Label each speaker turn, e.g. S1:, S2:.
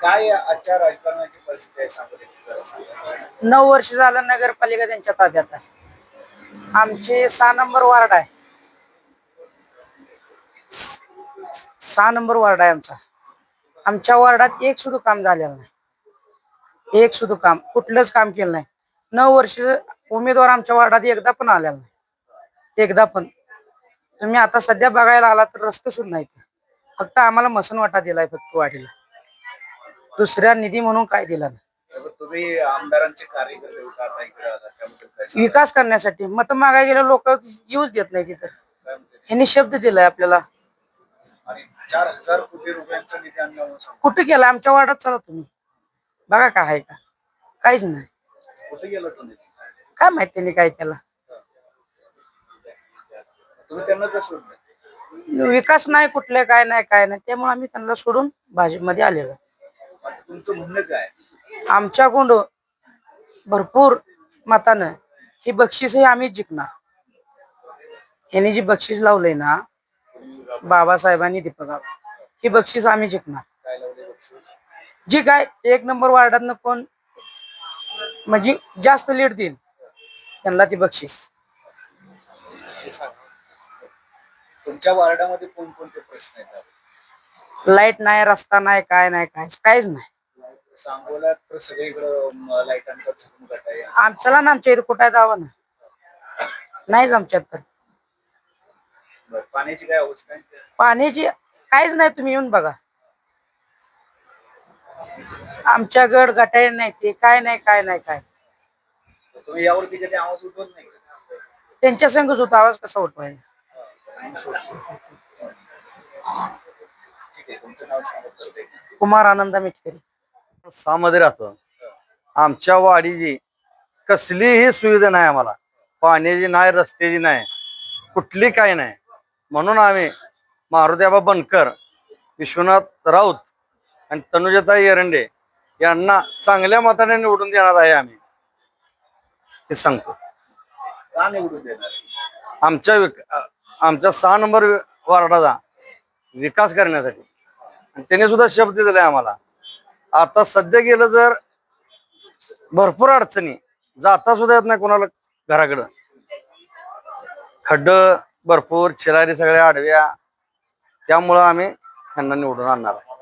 S1: काय आजच्या राजकारणाची परिस्थिती आहे सांगलीची
S2: नऊ वर्ष झालं नगरपालिका त्यांच्या ताब्यात आहे. आमचे सहा नंबर वार्ड आहे. सहा नंबर वार्ड आहे आमचा. आमच्या वार्डात एक सुद्धा काम झालेलं नाही. एक सुद्धा काम कुठलंच काम केलं नाही. नऊ वर्ष उमेदवार आमच्या वार्डात एकदा पण आलेला नाही. एकदा पण. तुम्ही आता सध्या बघायला आला तर रस्ते सुद्धा नाही फक्त आम्हाला मसन वाटा दिलाय फक्त वाडीला दुसऱ्या निधी म्हणून काय दिला? नाही
S1: तर तुम्ही आमदारांचे कार्यकर्ते होता आता इकडे आला त्याबद्दल काय सांगा?
S2: विकास करण्यासाठी. मत मागाय गेले लोक येऊच देत नाही तिथं
S1: काय म्हणते?
S2: यांनी शब्द दिलाय आपल्याला.
S1: आणि चार हजार कोटी रुपयांचा निधी आणला म्हणून सांगा.
S2: कुठं गेला? आमच्या वार्डात चला तुम्ही. बघा काय आहे का? काहीच नाही.
S1: कुठे गेला तुम्ही
S2: काय माहीत त्यांनी काय केला?
S1: तुम्ही त्यांना का सोडलं?
S2: विकास नाही कुठले काय नाही काय नाही. त्यामुळे आम्ही त्यांना सोडून भाजपमध्ये आलेलो.
S1: आता तुमचं म्हणणं काय?
S2: आमच्या कोंड भरपूर मतानं ही बक्षीसही आम्हीच जिंकणार. यांनी जी बक्षीस लावलंय ना बाबासाहेबांनी दीपक ही बक्षीस आम्ही जिंकणार.
S1: काय लावले बक्षीस?
S2: जी काय एक नंबर वार्डातनं कोण म्हणजे जास्त लीड देईल त्यांना ती बक्षीस.
S1: सांगा. तुमच्या वार्डामध्ये कोणकोणते प्रश्न येतात
S2: लाइट नाही रस्ता नाही काय नाही काय काहीच नाही.
S1: सांगोला तर सगळीकडं म, लाईटांचा झगमगाट आहे.
S2: आमच्याला ना आमच्या इथे कुठं दावा ना नाहीच आमच्यात तर.
S1: बरं, पाण्याची काय अवस्था आहे?
S2: पाण्याची काहीच नाही तुम्ही येऊन बघा. आमच्या गड गटारी नाही ते काय नाही काय नाही काय.
S1: तर तुम्ही यावरती कधी आवाज उठवत नाही? का?
S2: त्यांच्या संघच होता आवाज कसा उठवायचा?
S1: तुमचं नाव.
S2: कुमार आनंदा मिटकरी
S3: सामध्ये राहतो. आमच्या वाडीची कसलीही सुविधा नाही आम्हाला. पाण्याची नाही रस्त्याची नाही कुठली काही नाही. म्हणून आम्ही मारुद्याबा बनकर विश्वनाथ राऊत आणि तनुजताई एरंडे यांना चांगल्या मताने निवडून देणार आहे आम्ही. हे सांगतो.
S1: का निवडून देणार?
S3: आमच्या विक- आमच्या सहा नंबर वार्डाचा विकास करण्यासाठी. त्याने सुद्धा शब्द दिलाय आम्हाला. आता सध्या गेलं तर भरपूर अडचणी जाता सुद्धा येत नाही कोणाला घराकडं. खड्ड भरपूर चिरारी सगळ्या आडव्या त्यामुळं आम्ही त्यांना निवडून आणणार आहे